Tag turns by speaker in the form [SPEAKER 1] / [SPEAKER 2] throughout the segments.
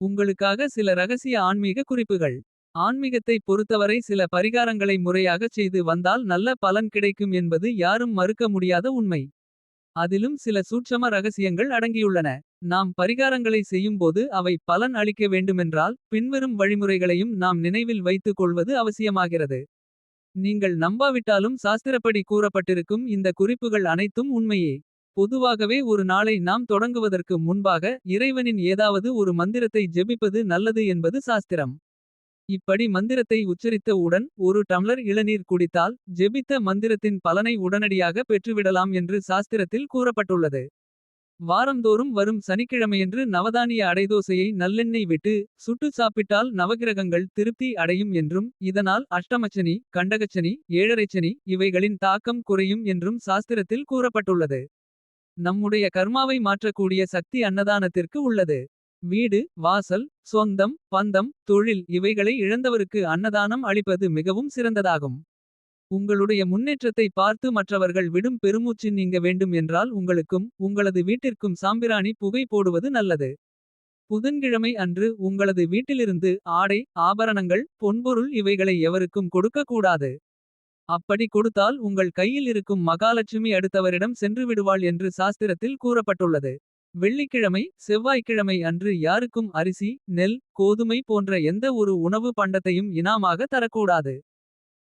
[SPEAKER 1] உங்களுக்காக சில ரகசிய ஆன்மீக குறிப்புகள். ஆன்மீகத்தை பொறுத்தவரை சில பரிகாரங்களை முறையாகச் செய்து வந்தால் நல்ல பலன் கிடைக்கும் என்பது யாரும் மறுக்க முடியாத உண்மை. அதிலும் சில சூட்சம ரகசியங்கள் அடங்கியுள்ளன. நாம் பரிகாரங்களை செய்யும்போது அவை பலன் அளிக்க வேண்டுமென்றால். பின்வரும் வழிமுறைகளையும் நாம் நினைவில் வைத்துக் கொள்வது அவசியமாகிறது. நீங்கள் நம்பாவிட்டாலும் சாஸ்திரப்படி கூறப்பட்டிருக்கும் இந்த குறிப்புகள் அனைத்தும் உண்மையே. பொதுவாகவே ஒரு நாளை நாம் தொடங்குவதற்கு முன்பாக. இறைவனின் ஏதாவது ஒரு மந்திரத்தை ஜெபிப்பது நல்லது என்பது சாஸ்திரம். இப்படி மந்திரத்தை உச்சரித்த உடன் ஒரு டம்ளர் இளநீர் குடித்தால். ஜெபித்த மந்திரத்தின் பலனை உடனடியாக பெற்றுவிடலாம் என்று சாஸ்திரத்தில் கூறப்பட்டுள்ளது. வாரந்தோறும் வரும் சனிக்கிழமையன்று நவதானிய அடைதோசையை நல்லெண்ணெய் விட்டு. சுட்டு சாப்பிட்டால் நவகிரகங்கள் திருப்தி அடையும் என்றும். இதனால் அஷ்டமச்சனி கண்டகச்சனி ஏழரைச்சனி இவைகளின் தாக்கம் குறையும் என்றும் சாஸ்திரத்தில் கூறப்பட்டுள்ளது. நம்முடைய கர்மாவை மாற்றக்கூடிய சக்தி அன்னதானத்திற்கு உள்ளது. வீடு வாசல் சொந்தம் பந்தம் தொழில் இவைகளை இழந்தவருக்கு அன்னதானம் அளிப்பது மிகவும் சிறந்ததாகும். உங்களுடைய முன்னேற்றத்தை பார்த்து மற்றவர்கள் விடும் பெருமூச்சு நீங்க வேண்டும் என்றால் உங்களுக்கும். உங்களது வீட்டிற்கும் சாம்பிராணி புகை போடுவது நல்லது. புதன்கிழமை அன்று உங்களது வீட்டிலிருந்து ஆடை ஆபரணங்கள். பொன்பொருள் இவைகளை எவருக்கும் கொடுக்கக் கூடாது. அப்படி கொடுத்தால் உங்கள் கையில் இருக்கும் மகாலட்சுமி அடுத்தவரிடம் சென்று விடுவாள் என்று சாஸ்திரத்தில் கூறப்பட்டுள்ளது. வெள்ளிக்கிழமை செவ்வாய்க்கிழமை அன்று யாருக்கும் அரிசி நெல் கோதுமை போன்ற எந்த ஒரு உணவு பண்டத்தையும் இனாமாக தரக்கூடாது.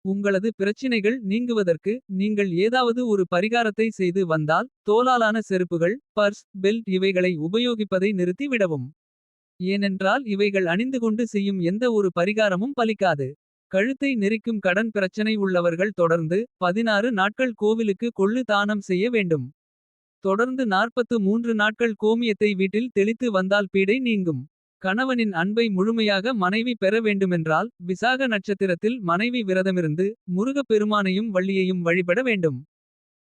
[SPEAKER 1] உங்களது பிரச்சினைகள் நீங்குவதற்கு நீங்கள் ஏதாவது ஒரு பரிகாரத்தை செய்து வந்தால். தோலாலான செருப்புகள் பர்ஸ் பெல்ட் இவைகளை உபயோகிப்பதை நிறுத்தி விடவும். ஏனென்றால் இவைகள் அணிந்து கொண்டு செய்யும் எந்த ஒரு பரிகாரமும் பலிக்காது. கழுத்தை நெரிக்கும் கடன் பிரச்சனை உள்ளவர்கள் தொடர்ந்து. 16 நாட்கள் கோவிலுக்கு கொள்ளு தானம் செய்ய வேண்டும். தொடர்ந்து 43 நாட்கள் கோமியத்தை வீட்டில் தெளித்து வந்தால் பீடை நீங்கும். கணவனின் அன்பை முழுமையாக மனைவி பெற வேண்டுமென்றால். விசாக நட்சத்திரத்தில் மனைவி விரதமிருந்து. முருகப் பெருமானையும் வள்ளியையும் வழிபட வேண்டும்.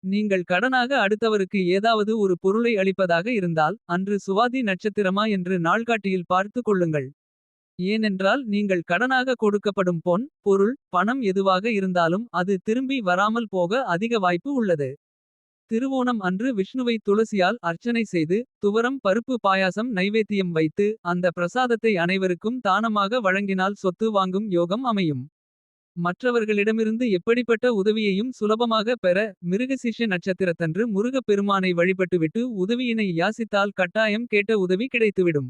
[SPEAKER 1] நீங்கள் கடனாக அடுத்தவருக்கு ஏதாவது ஒரு பொருளை அளிப்பதாக இருந்தால். அன்று சுவாதி நட்சத்திரமா என்று நாள்காட்டியில் பார்த்து கொள்ளுங்கள். ஏனென்றால் நீங்கள் கடனாக கொடுக்கப்படும் பொன் பொருள் பணம் எதுவாக இருந்தாலும். அது திரும்பி வராமல் போக அதிக வாய்ப்பு உள்ளது. திருவோணம் அன்று விஷ்ணுவை துளசியால் அர்ச்சனை செய்து. துவரம் பருப்பு பாயாசம் நைவேத்தியம் வைத்து. அந்த பிரசாதத்தை அனைவருக்கும் தானமாக வழங்கினால் சொத்து வாங்கும் யோகம் அமையும். மற்றவர்களிடமிருந்து எப்படிப்பட்ட உதவியையும் சுலபமாக பெற. மிருகசீஷ நட்சத்திரத்தன்று முருகப் பெருமானை வழிபட்டுவிட்டு. உதவியினை யாசித்தால் கட்டாயம் கேட்ட உதவி கிடைத்துவிடும்.